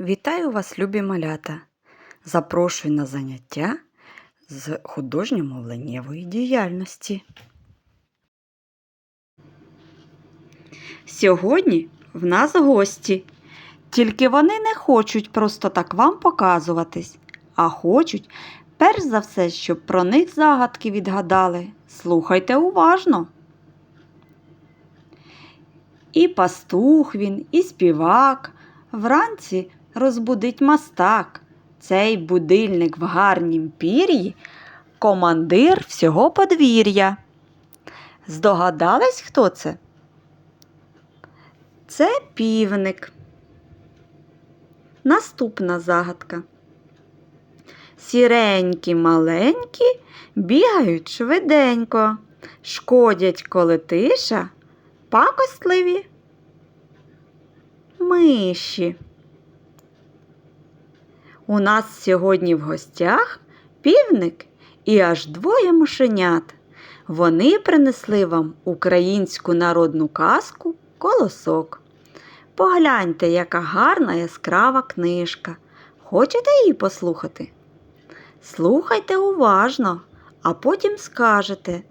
Вітаю вас, любі малята! Запрошую на заняття з художньо-мовленнєвої діяльності. Сьогодні в нас гості. Тільки вони не хочуть просто так вам показуватись, а хочуть, перш за все, щоб про них загадки відгадали. Слухайте уважно. І пастух він, і співак. Вранці розбудить мастак. Цей будильник в гарнім пір'ї командир всього подвір'я. Здогадались, хто це? Це півник. Наступна загадка. Сіренькі маленькі бігають швиденько, шкодять, коли тиша, пакостливі миші. У нас сьогодні в гостях півник і аж двоє мишенят. Вони принесли вам українську народну казку Колосок. Погляньте, яка гарна яскрава книжка. Хочете її послухати? Слухайте уважно, а потім скажете,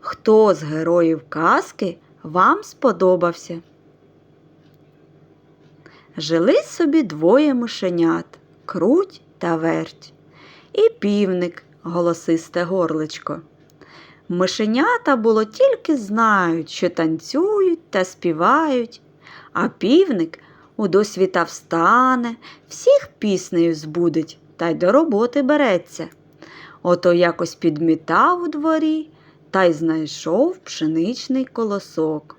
хто з героїв казки вам сподобався. Жили собі двоє мишенят круть та верть, і півник голосисте горличко. Мишенята було тільки знають, що танцюють та співають, а півник у досвіта встане, всіх піснею збудить та й до роботи береться. Ото якось підмітав у дворі та й знайшов пшеничний колосок.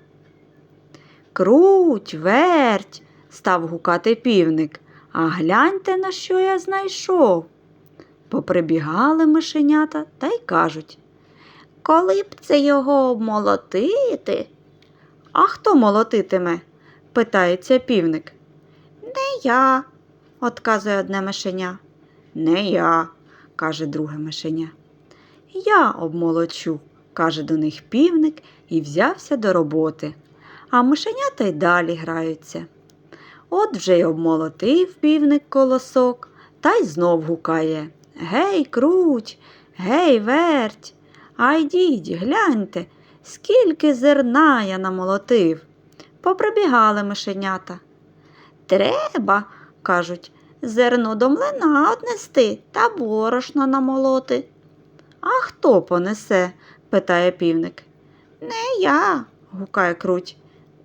Круть, верть, став гукати півник. А гляньте, на що я знайшов. Поприбігали мишенята та й кажуть Коли б це його обмолотити? А хто молотитиме? питається півник. Не я, отказує одне мишеня. Не я, каже друге мишеня. Я обмолочу, каже до них півник і взявся до роботи. А мишенята й далі граються. От вже й обмолотив півник колосок та й знов гукає Гей, круть, гей, верть. А йдіть, гляньте, скільки зерна я намолотив. Поприбігали мишенята. Треба, кажуть, зерно до млина однести та борошно намолоти. А хто понесе? питає півник. Не я, гукає круть.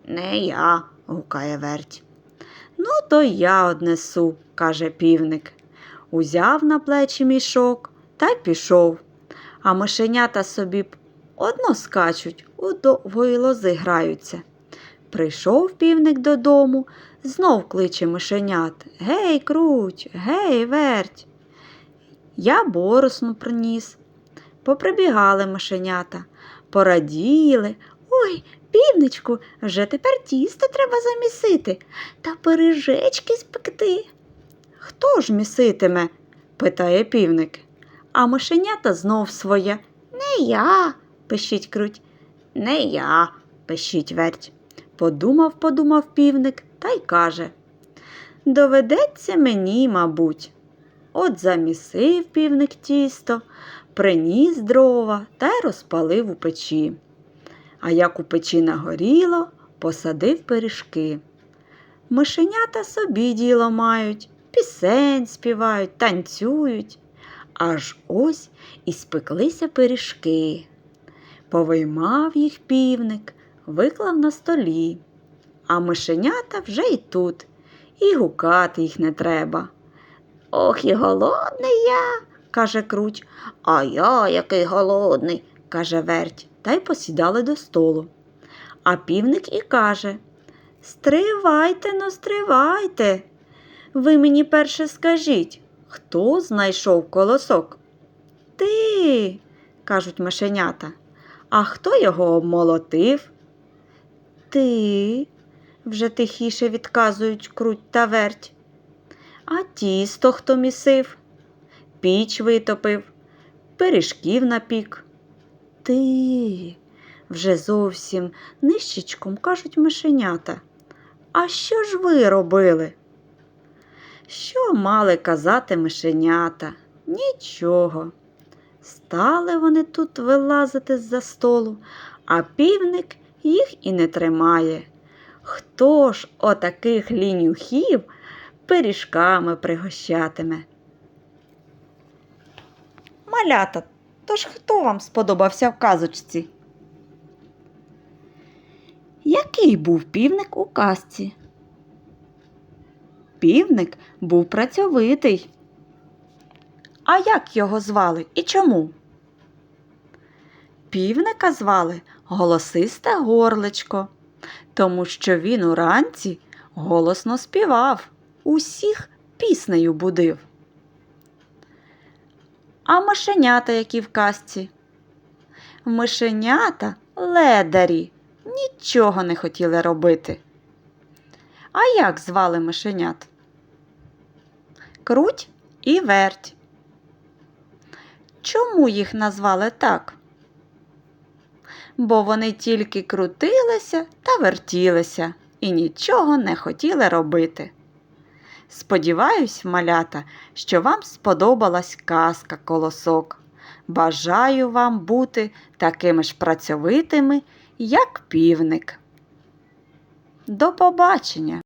Не я, гукає верть. Ну, то я однесу, каже півник. Узяв на плечі мішок та й пішов. А мишенята собі одно скачуть, у довгої лози граються. Прийшов півник додому, знов кличе мишенят Гей, круть, гей, верть. Я боросну приніс. Поприбігали мишенята, пораділи. Ой, півничку, вже тепер тісто треба замісити та пиріжечки спекти. Хто ж міситиме? питає півник. А мишенята знов своє. Не я, пищить круть. Не я, пищить верть. Подумав, подумав півник та й каже Доведеться мені, мабуть. От замісив півник тісто, приніс дрова та й розпалив у печі. А як у печі нагоріло, посадив пиріжки. Мишенята собі діло мають, пісень співають, танцюють. Аж ось і спеклися пиріжки. Повиймав їх півник, виклав на столі, а мишенята вже й тут, і гукати їх не треба. Ох, і голодний я, каже круть, а я який голодний, каже верть, та й посідали до столу. А півник і каже Стривайте, но стривайте. Ви мені перше скажіть, хто знайшов колосок? Ти, кажуть мишенята. А хто його обмолотив? Ти, вже тихіше відказують круть та верть. А тісто хто місив, піч витопив, пиріжків напік. Ти, вже зовсім нищечком кажуть мишенята. А що ж ви робили? Що мали казати мишенята? Нічого. Стали вони тут вилазити з-за столу, а півник їх і не тримає. Хто ж отаких лінюхів пиріжками пригощатиме? Малята, тож хто вам сподобався в казочці? Який був півник у казці? Півник був працьовитий. А як його звали і чому? Півника звали Голосисте горличко, тому що він уранці голосно співав, усіх піснею будив. А мишенята, які в казці? Мишенята ледарі, нічого не хотіли робити. А як звали мишенят? Круть і верть. Чому їх назвали так? Бо вони тільки крутилися та вертілися і нічого не хотіли робити. Сподіваюсь, малята, що вам сподобалась казка колосок. Бажаю вам бути такими ж працьовитими, як півник. До побачення!